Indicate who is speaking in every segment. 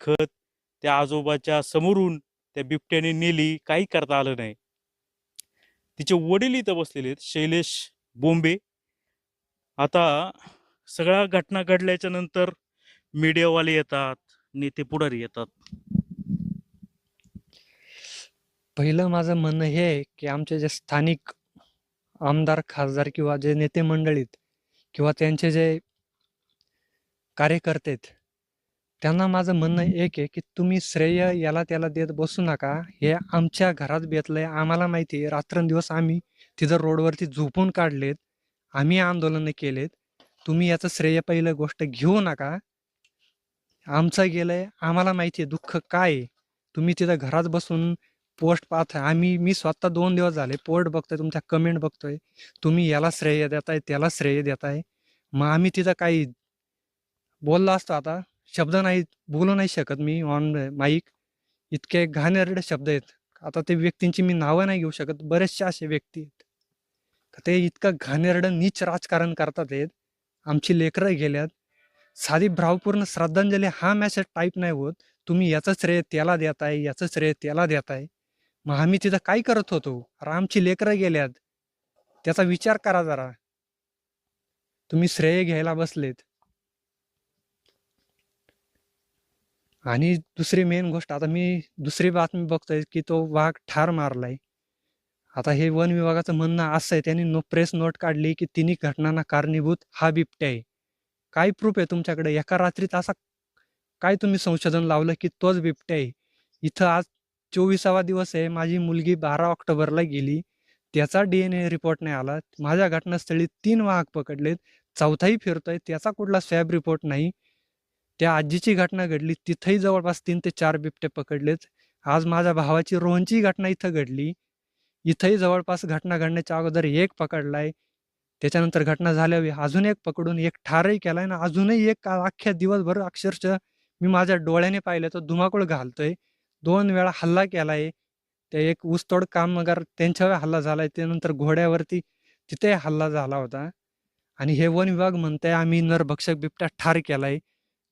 Speaker 1: खत त्या आजोबाच्या समोरून त्या बिबट्याने नेली काही करता आलं नाही. तिचे वडील इथं बसलेले आहेत शैलेश बोंबे. आता सगळ्या घटना घडल्याच्या नंतर मीडियावाले येतात नेते पुढारी येतात.
Speaker 2: पहिलं माझं म्हणणं हे आहे की आमचे जे स्थानिक आमदार खासदार किंवा जे नेते मंडळीत किंवा त्यांचे जे कार्यकर्ते आहेत त्यांना माझं म्हणणं एक आहे की तुम्ही श्रेय याला त्याला देत बसू नका. हे आमच्या घरात बेतलंय. आम्हाला माहिती आहे रात्रंदिवस आम्ही तिथं रोडवरती झोपून काढलेत. आम्ही आंदोलनं केलेत. तुम्ही याचं श्रेय पहिलं गोष्ट घेऊ नका. आमचं गेलंय. आम्हाला माहिती आहे दुःख काय तुम्ही तिथं घरात बसून पोस्ट पाहत आम्ही मी स्वतः दोन दिवस झाले पोस्ट बघतोय तुमच्या कमेंट बघतोय. तुम्ही याला श्रेय देताय त्याला श्रेय देताय. मग आम्ही तिथं काही बोललो असतो आता. शब्द नाही बोलू नाही शकत मी ऑन माईक इतके घाणेरडे शब्द आहेत. आता ते व्यक्तींची मी नावं नाही घेऊ शकत. बरेचसे असे व्यक्ती आहेत. ते इतकं घाणेरडं नीच राजकारण करतात आहेत आमची लेकरं गेल्यात. साधी भावपूर्ण श्रद्धांजली हा मॅसेज टाईप नाही होत. तुम्ही याचं श्रेय त्याला देताय याचं श्रेय त्याला देताय. मग आम्ही तिथं काय करत होतो? अरे आमची लेकरं गेल्यात. त्याचा विचार करा जरा. तुम्ही श्रेय घ्यायला बसलेत. आणि दुसरी मेन गोष्ट आता मी दुसरी बातमी बघतोय की तो वाघ ठार मारलाय. आता हे वन विभागाचं म्हणणं असं आहे त्यांनी नो प्रेस नोट काढली की तिन्ही घटनांना कारणीभूत हा बिबट्या आहे. काय प्रूफ आहे तुमच्याकडे? एका रात्रीत असा काय तुम्ही संशोधन लावलं की तोच बिबट्या आहे? इथं आज चोवीसावा दिवस आहे माझी मुलगी बारा ऑक्टोबरला गेली. त्याचा डी एन ए रिपोर्ट नाही आला. माझ्या घटनास्थळी तीन वाहक पकडलेत. चौथाही फिरतोय. त्याचा कुठला स्वॅब रिपोर्ट नाही. त्या आजीची घटना घडली. तिथंही जवळपास तीन ते चार बिबटे पकडलेत. आज माझ्या भावाची रोहनची घटना इथं घडली. इथंही जवळपास घटना घडण्याच्या अगोदर एक पकडलाय. त्याच्यानंतर घटना झाल्यावर अजून एक पकडून एक ठारही केलाय ना अजूनही एक अख्ख्या दिवसभर अक्षरशः मी माझ्या डोळ्याने पाहिलं तर धुमाकूळ घालतोय. दोन वेळा हल्ला केलाय. ते एक ऊसतोड कामगार त्यांच्यावर हल्ला झालाय. त्यानंतर घोड्यावरती तिथे हल्ला झाला होता. आणि हे वन विभाग म्हणताय आम्ही नरभक्षक बिबट्या ठार केलाय.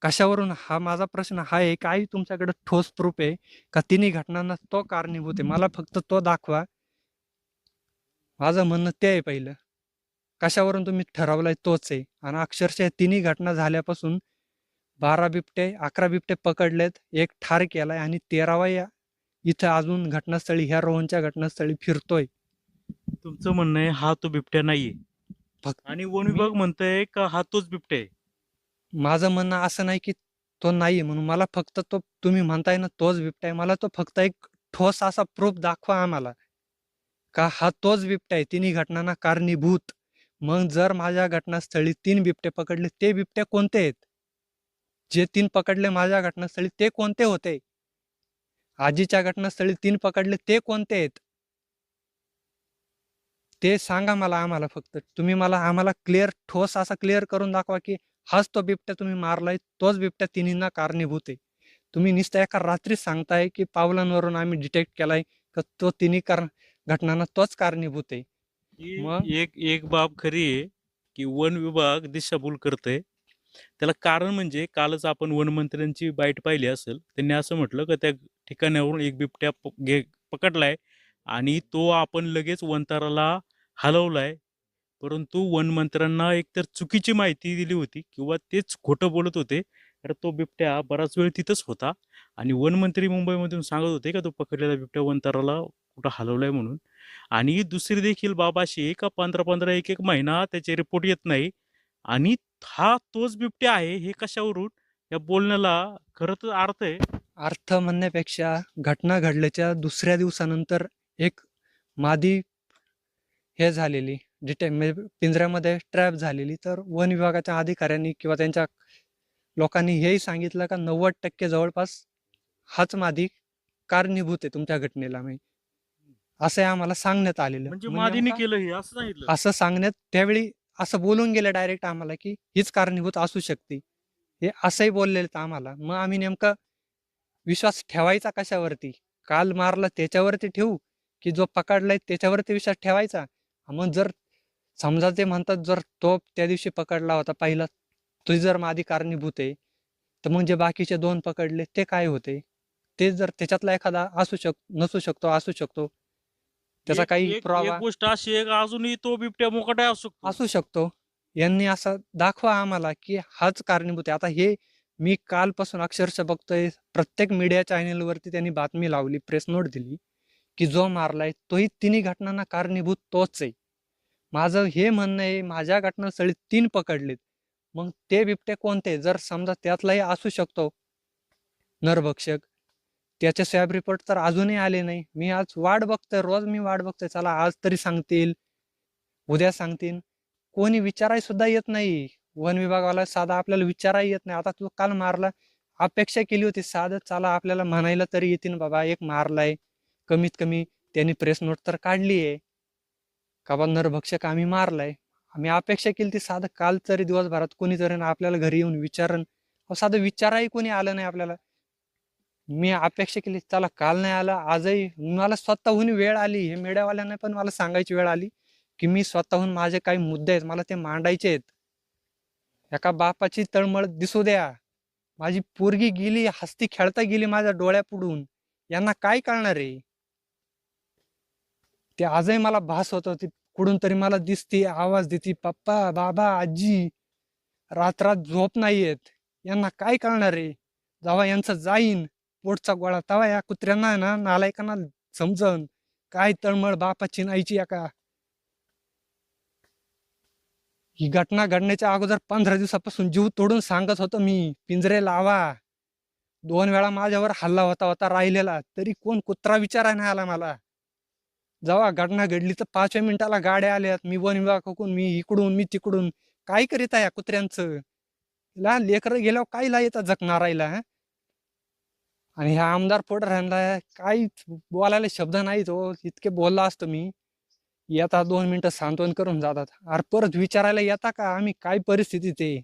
Speaker 2: कशावरून? हा माझा प्रश्न हा आहे काय तुमच्याकडे ठोस प्रूफ आहे? का तिन्ही घटनांना तो कारणीभूत आहे? मला फक्त तो दाखवा. माझं म्हणणं ते आहे पहिलं. कशावरून तुम्ही ठरवलाय तोच आहे? आणि अक्षरशः तिन्ही घटना झाल्यापासून बारा बिबटे अकरा बिबटे पकडलेत एक ठार केलाय आणि तेरावा या इथं अजून घटनास्थळी ह्या रोहनच्या घटनास्थळी फिरतोय.
Speaker 1: तुमचं म्हणणं आहे हा तो बिबट्या नाहीये.
Speaker 2: फक्त
Speaker 1: आणि वन विभाग म्हणतंय का हा तोच बिबट्या आहे?
Speaker 2: माझं म्हणणं असं नाही की तो नाही म्हणून मला फक्त तो तुम्ही म्हणताय ना तोच बिबटाय आहे मला तो फक्त एक ठोस असा प्रूफ दाखवा आम्हाला. का हा तोच बिबटाय आहे तिन्ही घटनांना कारणीभूत. मग जर माझ्या घटनास्थळी तीन बिबटे पकडले ते बिबटे कोणते आहेत? जे तीन पकडले माझ्या घटनास्थळी ते कोणते होते? आजीच्या घटनास्थळी तीन पकडले ते कोणते आहेत? ते सांगा मला आम्हाला फक्त. तुम्ही मला आम्हाला क्लिअर ठोस असा क्लिअर करून दाखवा की हाच तो बिबट्या तुम्ही मारलाय तोच बिबट्या तिन्हींना कारणीभूत आहे. तुम्ही नुसतं एका रात्री सांगताय की पावलांवरून आम्ही डिटेक्ट केलाय का तो तिन्ही कारण घटनांना तोच कारणीभूत आहे. मग?
Speaker 1: एक एक बाब खरी आहे की वन विभाग दिशाभूल करतंय. त्याला कारण म्हणजे कालच आपण वनमंत्र्यांची बाईट पाहिली असेल त्यांनी असं म्हटलं का त्या ठिकाणावरून एक बिबट्या पकडलाय आणि तो आपण लगेच वंताराला हलवलाय. परंतु वनमंत्र्यांना एकतर चुकीची माहिती दिली होती किंवा तेच खोटं बोलत होते. तर तो बिबट्या बराच वेळ तिथंच होता आणि वनमंत्री मुंबईमधून सांगत होते का तो पकडलेला बिबट्या वनतराला कुठं हलवलाय म्हणून. आणि दुसरी देखील बाब अशी का पंधरा पंधरा एक एक महिना त्याचे रिपोर्ट येत नाही आणि हा तोच बिबट्या आहे हे कशावरून? या बोलण्याला खरं तर अर्थ आहे.
Speaker 2: अर्थ म्हणण्यापेक्षा घटना घडल्याच्या दुसऱ्या दिवसानंतर एक मादी हे झालेली. डिटे म्हणजे पिंजऱ्यामध्ये ट्रॅप झालेली तर वन विभागाच्या अधिकाऱ्यांनी किंवा त्यांच्या लोकांनी हेही सांगितलं का नव्वद टक्के जवळपास हाच मादी कारणीभूत आहे तुमच्या घटनेला म्हणजे असं आम्हाला सांगण्यात आलेलं.
Speaker 1: म्हणजे
Speaker 2: म्हणजे
Speaker 1: मादीने केलं हे असं सांगितलं?
Speaker 2: असं सांगण्यात त्यावेळी असं बोलून गेलं डायरेक्ट आम्हाला की हीच कारणीभूत असू शकते. हे असंही बोललेलं आम्हाला. मग आम्ही नेमका विश्वास ठेवायचा कशावरती? काल मारला त्याच्यावरती ठेवू? की जो पकडलाय त्याच्यावरती विश्वास ठेवायचा? मग जर समजा ते म्हणतात जर तो त्या दिवशी पकडला होता पहिला तुझी जर माझी कारणीभूत आहे तर मग जे बाकीचे दोन पकडले ते काय होते? ते जर त्याच्यातला एखादा असू शक नसू शकतो असू शकतो त्याचा
Speaker 1: एक-
Speaker 2: काही
Speaker 1: एक- एक गोष्ट अशी आहे का अजूनही तो बिबट्या मोकाटा असू शकतो?
Speaker 2: असू शकतो. यांनी असं दाखवा आम्हाला की हाच कारणीभूत आहे. आता हे मी कालपासून अक्षरशः बघतोय प्रत्येक मीडिया चॅनेलवरती त्यांनी बातमी लावली प्रेस नोट दिली की जो मारलाय तोही तिन्ही घटनांना कारणीभूत तोच आहे. माझं हे म्हणणं आहे माझ्या घटनास्थळी तीन पकडलेत. मग ते बिबटे कोणते? जर समजा त्यातलाही असू शकतो. नरभक्षक. त्याचे स्वॅब रिपोर्ट तर अजूनही आले नाही. मी आज वाट बघतोय रोज मी वाट बघतोय. चला आज तरी सांगतील. उद्या सांगतील. कोणी विचाराय सुद्धा येत नाही. वन विभागाला साधा आपल्याला विचाराही येत नाही. आता तू काल मारला अपेक्षा केली होती. साधं चला आपल्याला म्हणायला तरी येतील. बाबा एक मारलाय. कमीत कमी त्यांनी प्रेस नोट तर काढली आहे का बा नरभक्षक आम्ही मारलाय? आम्ही अपेक्षा केली ती साधं काल तरी दिवसभरात कोणी तरी आपल्याला घरी येऊन विचारण अहो, साधं विचाराही कोणी आलं नाही आपल्याला. मी अपेक्षा केली चला काल नाही आलं आजही मला स्वतःहून वेळ आली. हे मीडियावाल्यांना पण मला सांगायची वेळ आली की मी स्वतःहून माझे काही मुद्दे आहेत मला ते मांडायचे आहेत. एका बापाची तळमळ दिसू द्या. माझी पोरगी गेली हस्ती खेळता गेली माझ्या डोळ्यापुढून. यांना काय कळणार आहे? ते आजही मला भास होत होती. कुठून तरी मला दिसते आवाज देते पप्पा बाबा आजी रात्रात झोप नाही येत. यांना काय करणार आहे जावा यांचं जाईन पोटचा गोळा तवा या कुत्र्यांना ना नालायकांना समजन. काय तळमळ बापाची नाहीची या का? ही घटना घडण्याच्या अगोदर पंधरा दिवसापासून जीव तोडून सांगत होतो मी. पिंजरे लावा. दोन वेळा माझ्यावर हल्ला होता होता राहिलेला. तरी कोण कुत्रा विचारा नाही आला मला? जेव्हा घटना घडली तर पाचव्या मिनिटाला गाड्या आल्यात. मी वन विभागाकडून मी इकडून मी तिकडून. काय करीत आहे या कुत्र्यांचं? ला लेकर गेल्यावर काय ला येतात जख आणि ह्या आमदार पोटर ह्यांना काही बोलायला शब्द नाही हो. इतके बोलला असतो मी. येतात दोन मिनिटं सांत्वन करून जातात. अरे परत विचारायला येता का? आम्ही काय परिस्थिती ते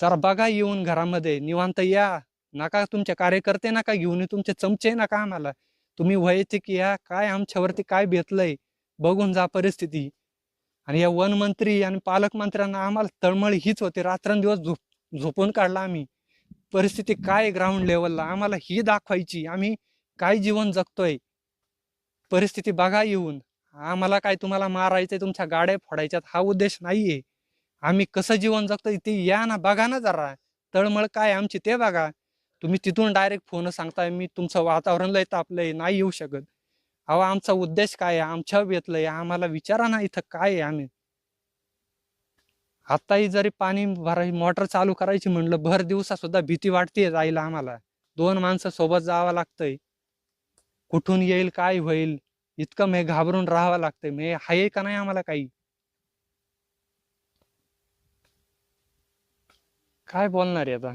Speaker 2: जरा बघा येऊन घरामध्ये. निवांत या. नका तुमचे कार्यकर्ते नका घेऊन तुमचे चमचे नका आम्हाला. तुम्ही वैयक्तिक या काय आमच्यावरती काय बेतलंय बघून जा परिस्थिती. आणि या वन मंत्री आणि पालकमंत्र्यांना आम्हाला तळमळ हीच होती. रात्रंदिवस झोप झोपून काढला आम्ही. परिस्थिती काय ग्राउंड लेवलला आम्हाला ही दाखवायची. आम्ही काय जीवन जगतोय? परिस्थिती बघा येऊन. आम्हाला काय तुम्हाला मारायचंय? तुमच्या गाड्या फोडायच्यात? हा उद्देश नाहीये. आम्ही कसं जीवन जगतोय ते या ना बघा ना जरा. तळमळ काय आमची ते बघा. तुम्ही तिथून डायरेक्ट फोन सांगताय मी तुमचं वातावरण लय तापलंय नाही येऊ शकत. अहो आमचा उद्देश काय आहे? आमच्या येतलंय आम्हाला विचारा ना इथं काय आहे आम्ही. आताही जरी पाणी भरायची मोटर चालू करायची म्हणलं भर दिवसा सुद्धा भीती वाटते जायला आम्हाला. दोन माणसं सोबत जावं लागतंय. कुठून येईल काय होईल? इतकं मे घाबरून राहावं लागतंय. मे हाय का नाही आम्हाला काही? काय बोलणार आहे आता?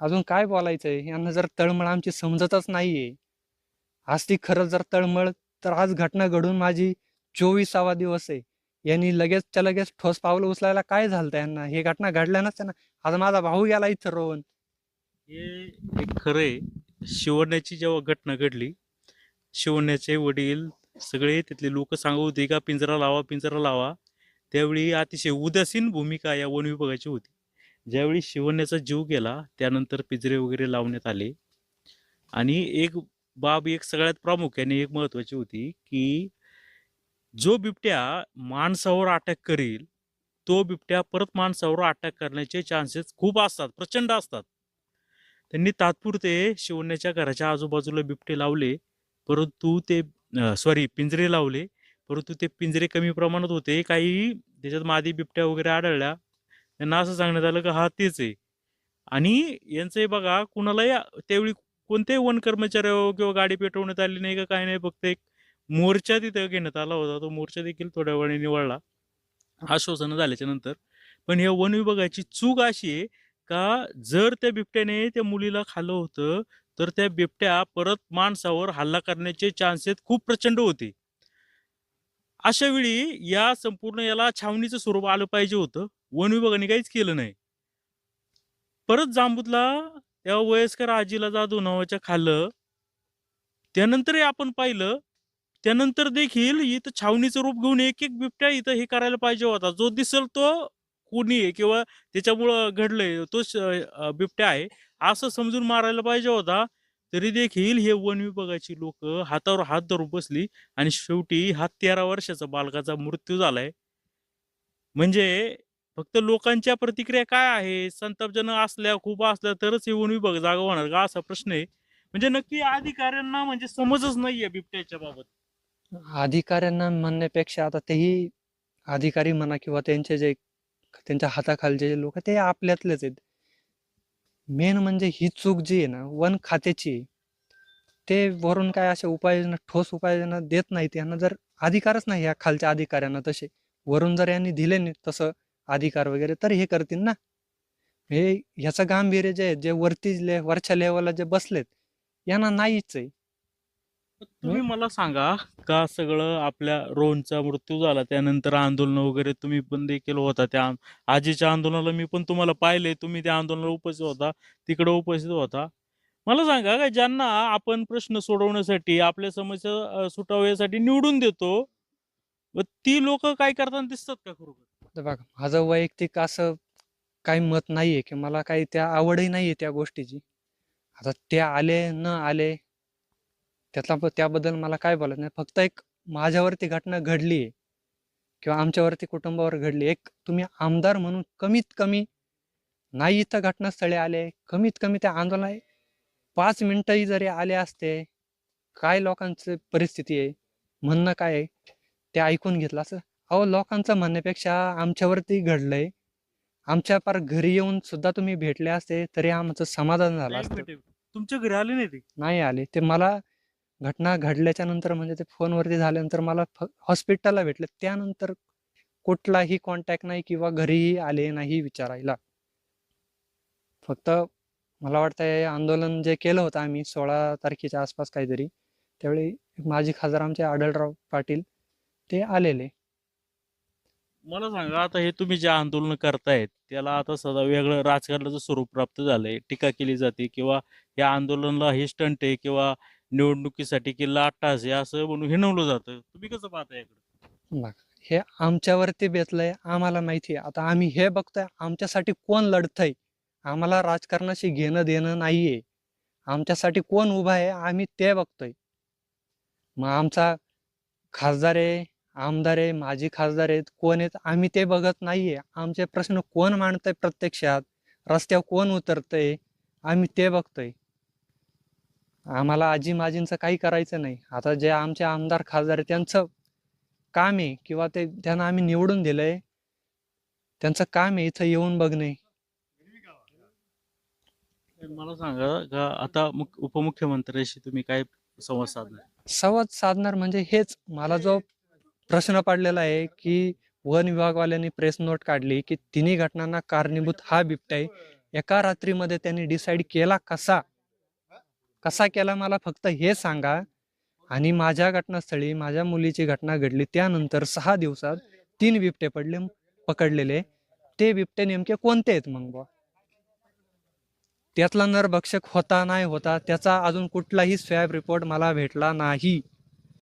Speaker 2: अजून काय बोलायचंय? यांना जर तळमळ आमची समजतच नाहीये. आज ती खरं जर तळमळ तर आज घटना घडून माझी चोवीसावा दिवस आहे. यांनी लगेचच्या लगेच ठोस पावलं उचलायला काय झालं यांना? हे घटना घडल्या त्यांना आज माझा भाऊ गेला इथं रोवून
Speaker 1: हे खरंय शिवण्याची जेव्हा घटना घडली शिवण्याचे वडील सगळे तिथले लोक सांगत होते का पिंजरा लावा पिंजरा लावा. त्यावेळी अतिशय उदासीन भूमिका या वन विभागाची होती. ज्यावेळी शिवण्याचा जीव गेला त्यानंतर पिंजरे वगैरे लावण्यात आले. आणि एक बाब एक सगळ्यात प्रामुख्याने एक महत्वाची होती की जो बिबट्या माणसावर अटॅक करील तो बिबट्या परत माणसावर अटॅक करण्याचे चान्सेस खूप असतात प्रचंड असतात. त्यांनी तात्पुरते शिवण्याच्या घराच्या आजूबाजूला बिबटे लावले परंतु ते सॉरी पिंजरे लावले परंतु ते पिंजरे कमी प्रमाणात होते. काही त्याच्यात मादी बिबट्या वगैरे आढळल्या. त्यांना असं सांगण्यात आलं का हा तेच आहे. आणि यांचंही बघा कुणालाही त्यावेळी कोणत्याही वन कर्मचारी किंवा गाडी पेटवण्यात आली नाही का काय नाही फक्त एक मोर्चा तिथं घेण्यात आला होता. तो मोर्चा देखील थोड्या वेळाने निवडला आश्वासनं झाल्याच्यानंतर. पण या वन विभागाची चूक अशी आहे का जर त्या बिबट्याने त्या मुलीला खाल्लं होतं तर त्या बिबट्या परत माणसावर हल्ला करण्याचे चान्सेस खूप प्रचंड होते. अशा वेळी या संपूर्ण याला छावणीचं स्वरूप आलं पाहिजे होतं. वन विभागाने काहीच केलं नाही. परत जांबूतला त्या वयस्कर आजीला जाधव नावाच्या खाल्लं त्यानंतरही आपण पाहिलं त्यानंतर देखील इथं छावणीचं रूप घेऊन एक एक बिबट्या इथं हे करायला पाहिजे होता. जो दिसल तो कोणी आहे किंवा त्याच्यामुळं घडलंय तो बिबट्या आहे असं समजून मारायला पाहिजे होता. तरी देखील हे वन विभागाची लोक हातावर हात धरून बसली आणि शेवटी हा तेरा वर्षाचा बालकाचा मृत्यू झालाय. म्हणजे फक्त लोकांच्या प्रतिक्रिया काय आहे? संतापजनक असल्या खूप असल्या तरच येऊन विभाग जागा होणार का? असा प्रश्न आहे. म्हणजे नक्की अधिकाऱ्यांना म्हणजे समजच नाहीये बिबट्याच्या बाबत.
Speaker 2: अधिकाऱ्यांना म्हणण्यापेक्षा आता तेही अधिकारी म्हणा किंवा त्यांचे जे त्यांच्या हाताखालचे जे लोक ते आपल्यातलेच आहेत. मेन म्हणजे ही चूक जी आहे ना वन खात्याची आहे. ते वरून काय अशा उपाययोजना ठोस उपाययोजना देत नाहीत. यांना जर अधिकारच नाही या खालच्या अधिकाऱ्यांना तसे. वरून जर यांनी दिले नाही तसं अधिकार वगैरे तर हे करतील ना. हे ह्याचं गांभीर्य जे आहे जे वरती ले वरच्या लेवलला जे बसलेत यांना नाहीच आहे.
Speaker 1: तुम्ही मला सांगा का सगळं आपल्या रोहनचा मृत्यू झाला त्यानंतर आंदोलन वगैरे तुम्ही पण देखील होता त्या आजीच्या आंदोलनाला मी पण तुम्हाला पाहिले तुम्ही त्या आंदोलनाला उपस्थित होता तिकडे उपस्थित होता. मला सांगा का ज्यांना आपण प्रश्न सोडवण्यासाठी आपल्या समस्या सुटाव्यासाठी सुटावण्यासाठी निवडून देतो ती लोक काय करताना दिसतात का खरोखर?
Speaker 2: बघा माझं वैयक्तिक असं काही मत नाहीये की मला काही त्या आवडही नाहीये त्या गोष्टीची. आता ते आले न आले त्यातला त्याबद्दल मला काय बोलायचं नाही. फक्त एक माझ्यावरती घटना घडली आहे किंवा आमच्यावरती कुटुंबावर घडली एक तुम्ही आमदार म्हणून कमीत कमी नाही इथं घटनास्थळी आले कमीत कमी त्या आंदोलन पाच मिनटंही जरी आले असते काय लोकांची परिस्थिती आहे म्हणणं काय आहे ते ऐकून घेतलं असं? अहो लोकांचं म्हणण्यापेक्षा आमच्यावरती घडलंय. आमच्या पार घरी येऊन सुद्धा तुम्ही भेटले असते तरी आमचं समाधान झालं असतं.
Speaker 1: तुमच्या घरी आले नाही ते?
Speaker 2: नाही आले. ते मला घटना घडल्याच्या नंतर म्हणजे ते फोनवरती झाल्यानंतर मला हॉस्पिटलला भेटले. त्यानंतर कुठलाही कॉन्टॅक्ट नाही किंवा घरीही आले नाही विचारायला. फक्त मला वाटतं हे आंदोलन जे केलं होतं आम्ही सोळा तारखेच्या आसपास काहीतरी त्यावेळी माजी खासदार आमचे आढळराव पाटील ते आलेले.
Speaker 1: मला सांगा आता हे तुम्ही जे आंदोलन करतायत त्याला आता सदा वेगळं राजकारणाचं स्वरूप प्राप्त झालंय टीका केली जाते किंवा या आंदोलनाला हे स्टंट आहे किंवा निवडणुकीसाठी की लाटास आहे असं म्हणून हिणवलं जातं. तुम्ही कसं पाहता याकडे?
Speaker 2: हे आमच्यावरती बेतलंय आम्हाला माहिती आहे. आता आम्ही हे बघतोय आमच्यासाठी कोण लढतंय? आम्हाला राजकारणाशी घेणं देणं नाहीये. आमच्यासाठी कोण उभा आहे आम्ही ते बघतोय. मग आमचा खासदार आहे आमदार आहे माजी खासदार आहेत कोण आहेत आम्ही ते बघत नाहीये. आमचे प्रश्न कोण मांडतंय प्रत्यक्षात? रस्त्यावर कोण उतरतंय? आम्ही ते बघतोय. आम्हाला आजी माजींचं काही करायचं नाही. आता जे आमचे आमदार खासदार आहे त्यांचं काम आहे किंवा ते त्यांना आम्ही निवडून दिलंय त्यांचं काम आहे इथं येऊन बघणे.
Speaker 1: मला सांगा का आता मुख- उपमुख्यमंत्र्याशी तुम्ही काय संवाद साधणार?
Speaker 2: संवाद साधणार म्हणजे हेच. मला जो प्रश्न पडलेला आहे की वन विभागवाल्यांनी प्रेस नोट काढली की तिन्ही घटनांना कारणीभूत हा बिबट्या आहे. एका रात्रीमध्ये त्यांनी डिसाईड केला कसा? कसा केला मला फक्त हे सांगा. आणि माझ्या घटनास्थळी माझ्या मुलीची घटना घडली. त्यानंतर सहा दिवसात तीन बिबटे पडले पकडलेले. ते बिबटे नेमके कोणते आहेत मग बुवा? त्यातला नरभक्षक होता नाही होता त्याचा अजून कुठलाही स्वॅब रिपोर्ट मला भेटला नाही.